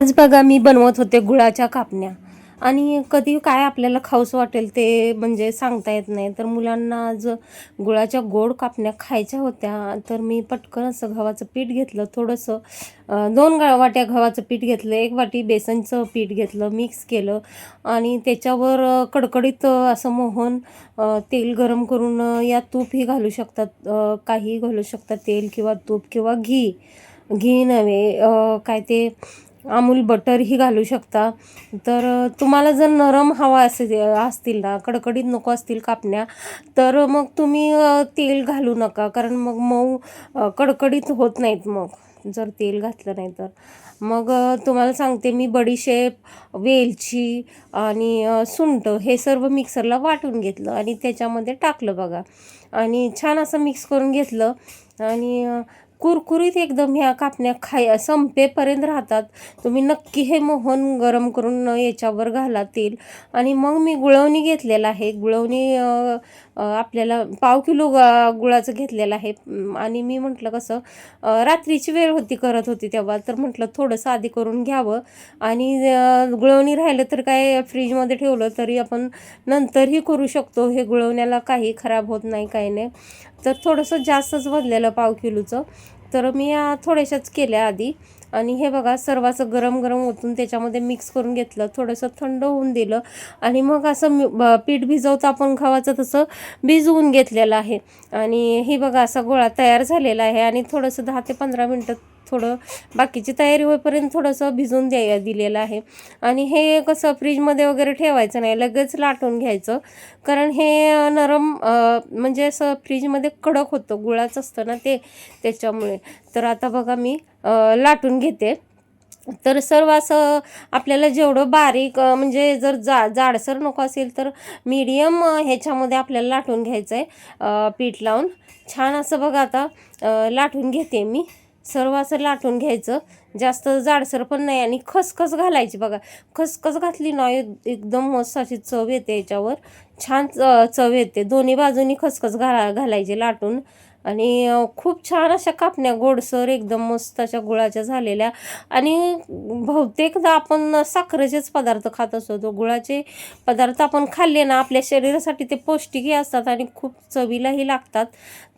आज बघा मी बनवत होते गुळाच्या कापण्या. आणि कधी काय आपल्याला खाऊस वाटेल ते म्हणजे सांगता येत नाही. तर मुलांना आज गुळाच्या गोड कापण्या खायच्या होत्या. तर मी पटकन असं गव्हाचं पीठ घेतलं. थोडंसं दोन गा वाट्या गव्हाचं पीठ घेतलं. एक वाटी बेसनचं पीठ घेतलं मिक्स केलं. आणि त्याच्यावर कडकडीत असं मोहन तेल गरम करून या तूपही घालू शकतात. काहीही काही घालू शकतात. तेल किंवा तूप किंवा घी. घी नव्हे काय ते अमूल बटरही घालू शकता. तर तुम्हाला जर नरम हवा असे असतील ना कडकडीत नको असतील कापण्या तर मग तुम्ही तेल घालू नका. कारण मग मऊ कडकडीत होत नाहीत मग. जर तेल घातलं नाही तर. मग तुम्हाला सांगते मी बडीशेप वेलची आणि सुंट हे सर्व मिक्सरला वाटून घेतलं आणि त्याच्यामध्ये टाकलं बघा. आणि छान असं मिक्स करून घेतलं. आणि कुरकुरीत एकदम ह्या कापण्या खाय संपेपर्यंत राहतात. तुम्ही नक्की हे मोहन गरम करून याच्यावर घाला तेल आणि मग मी गुळवणी घेतलेला आहे. गुळवणी आपल्याला पाव किलो गुळाचं घेतलेलं आहे. आणि मी म्हटलं कसं रात्रीची वेळ होती करत होती तेव्हा. तर म्हटलं थोडंसं आधी करून घ्यावं. आणि गुळवणी राहिलं तर काय फ्रीजमध्ये ठेवलं तरी आपण नंतरही करू शकतो. हे गुळवण्याला काही खराब होत नाही काही नाही. तर थोडंसं जास्तच भरलेलं पाव किलोचं. तर मी अ, थोड्याशाच केल्या आधी. आणि हे बघा सर्व असं गरम गरम ओतून त्याच्यामध्ये मिक्स करून घेतलं. थोडंसं थंड होऊन दिलं. आणि मग असं पीठ भिजवतं आपण गव्हाचं तसं भिजवून घेतलेलं आहे. आणि हे बघा असा गोळा तयार झालेला आहे. आणि थोडंसं दहा ते पंधरा मिनटं थोडं बाकीची तयारी होईपर्यंत थोडंसं भिजून द्याय दिलेलं आहे. आणि हे कसं फ्रीजमध्ये वगैरे ठेवायचं नाही लगेच लाटून घ्यायचं. कारण हे नरम म्हणजे असं फ्रीजमध्ये कडक होतं गुळाच असतं ना ते त्याच्यामुळे. तर आता बघा मी लाटून घेते. तर सर्व असं आपल्याला जेवढं बारीक म्हणजे जर जा जाडसर नको असेल तर मीडियम ह्याच्यामध्ये आपल्याला लाटून घ्यायचं आहे पीठ लावून. छान असं बघा आता लाटून घेते मी. सर्व असं लाटून घ्यायचं. जास्त जाडसर पण नाही आणि खसखस घालायची बघा. खसखस घातली ना एकदम मस्त अशी चव येते याच्यावर. छान चव येते. दोन्ही बाजूनी खसखस घाला घालायची लाटून. आणि खूप छान अशा कापण्या गोडसर एकदम मस्त अशा गुळाच्या झालेल्या. आणि बहुतेकदा आपण साखरेचेच पदार्थ खात असतो. तो गुळाचे पदार्थ आपण खाल्ले ना आपल्या शरीरासाठी ते पौष्टिकही असतात आणि खूप चवीलाही लागतात.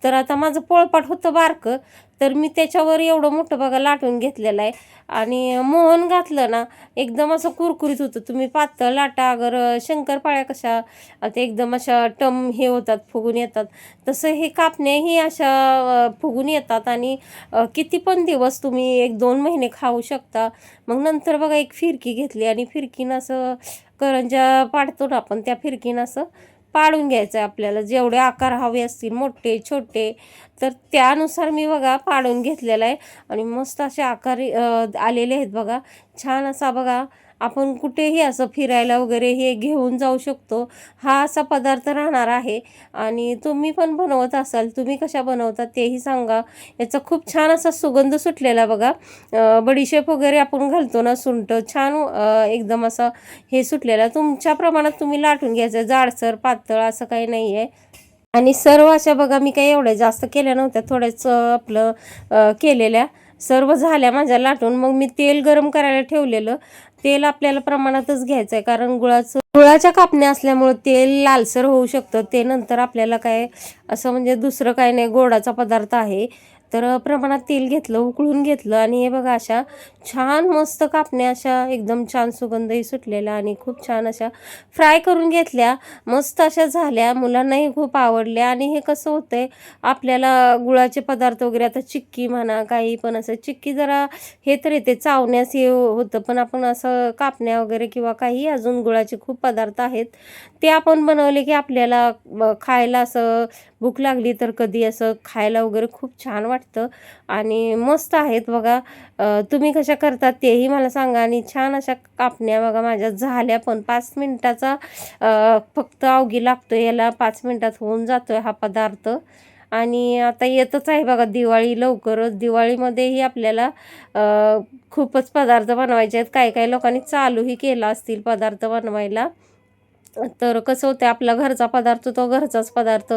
तर आता माझं पोळपाट होतं बारकं तर मी त्याच्यावर एवढं मोठं बघा लाटून घेतलेलं आहे. आणि मोहन घातलं ना एकदम असं कुरकुरीत होतं. तुम्ही पातळ लाटा अगर शंकरपाळ्या कशा आता एकदम अशा टम हे होतात फुगून येतात. तसं हे कापण्याही अशा फुगून येतात. आणि किती पण दिवस तुम्ही एक दोन महिने खाऊ शकता. मग नंतर बघा एक फिरकी घेतली. आणि फिरकीनं असं करंजा पाडतो ना आपण त्या फिरकीनं असं पाडून घ्यायचं आहे आपल्याला. जेवढे आकार हवे असतील मोठे छोटे तर त्यानुसार मी बघा पाडून घेतलेला आहे. आणि मस्त असे आकार आलेले आहेत बघा. छान असा बघा आपण कुठेही असं फिरायला वगैरे हे घेऊन जाऊ शकतो. हा असा पदार्थ राहणार आहे. आणि तुम्ही पण बनवत असाल तुम्ही कशा बनवता तेही सांगा. याचा खूप छान असा सुगंध सुटलेला बघा. बडीशेप वगैरे आपण घालतो ना सुंठ छान एकदम असं हे सुटलेला. तुमच्या प्रमाणात तुम्ही लाटून घ्यायचं. जाडसर पातळ असं काही नाही आहे आणि सर्व अशा बघा मी काही एवढ्या जास्त केल्या नव्हत्या. थोड्याच आपलं केलेल्या. सर्व झाल्या माझ्या लाटून. मग मी तेल गरम करायला ठेवलेलं. तेल आपल्याला प्रमाणातच घ्यायचं आहे कारण गुळाचं गुळाच्या कापण्या असल्यामुळे तेल लालसर होऊ शकतं. ते नंतर आपल्याला काय असं म्हणजे दुसरं काय नाही गोडाचा पदार्थ आहे. तर प्रमाणात तेल घेतलं उकळून घेतलं आणि हे बघा अशा छान मस्त कापण्या अशा एकदम छान सुगंधही सुटलेला आणि खूप छान अशा फ्राय करून घेतल्या. मस्त अशा झाल्या मुलांनाही खूप आवडल्या आणि हे कसं होतंय आपल्याला गुळाचे पदार्थ वगैरे आता चिक्की म्हणा काही पण असं चिक्की जरा हे तर येते चावण्यास हे होतं पण आपण असं कापण्या वगैरे किंवा काही अजून गुळाचे खूप पदार्थ आहेत ते आपण बनवले की आपल्याला खायला असं भूक लागली तर कधी असं खायला वगैरे खूप छान वाटतं. आणि मस्त आहेत बघा. तुम्ही कशा करतात तेही मला सांगा. आणि छान अशा कापण्या बघा माझ्या झाल्या पण पाच मिनटाचा फक्त अवघी लागतो याला पाच मिनटात होऊन जातो हा पदार्थ. आणि आता येतच आहे बघा दिवाळी लवकरच. दिवाळीमध्येही आपल्याला खूपच पदार्थ बनवायचे आहेत. काही काही लोकांनी चालूही केला असतील पदार्थ बनवायला. तर कसं होतं आपला घरचा पदार्थ तो घरचाच पदार्थ.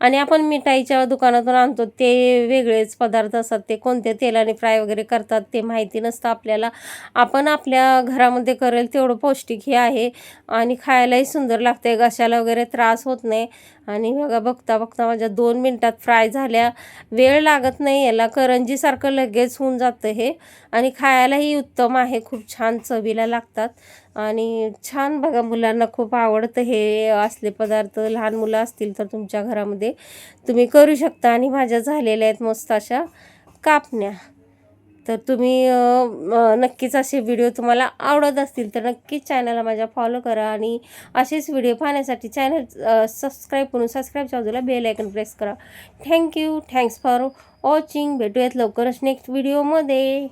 आणि आपण मिठाईच्या दुकानातून आणतो ते वेगळेच पदार्थ असतात. ते कोणत्या तेलाने फ्राय वगैरे करतात ते माहिती नसतं आपल्याला. आपण आपल्या घरामध्ये करेल तेवढं पौष्टिक हे आहे. आणि खायलाही सुंदर लागते घशाला वगैरे त्रास होत नाही. आणि बघा बघता बघता माझ्या दोन मिनटात फ्राय झाल्या. वेळ लागत नाही याला. करंजीसारखं लगेच होऊन जातं हे. आणि खायलाही उत्तम आहे. खूप छान चवीला लागतात. आणि छान बघा मुलांना खूप आवडतं हे असले पदार्थ. लहान मुलं असतील तर तुमच्या घरामध्ये तुम्ही करू शकता. आणि माझ्या झालेल्या आहेत मस्त अशा कापण्या. तर तुम्ही नक्कीच असे व्हिडिओ तुम्हाला आवडत असतील तर नक्कीच चॅनलला माझ्या फॉलो करा आणि असेच व्हिडिओ पाहण्यासाठी चॅनल सबस्क्राईब करून सबस्क्राईबच्या बाजूला बेल आयकन प्रेस करा. Thank you thanks for watching. भेटूयात लवकरच नेक्स्ट व्हिडिओमध्ये.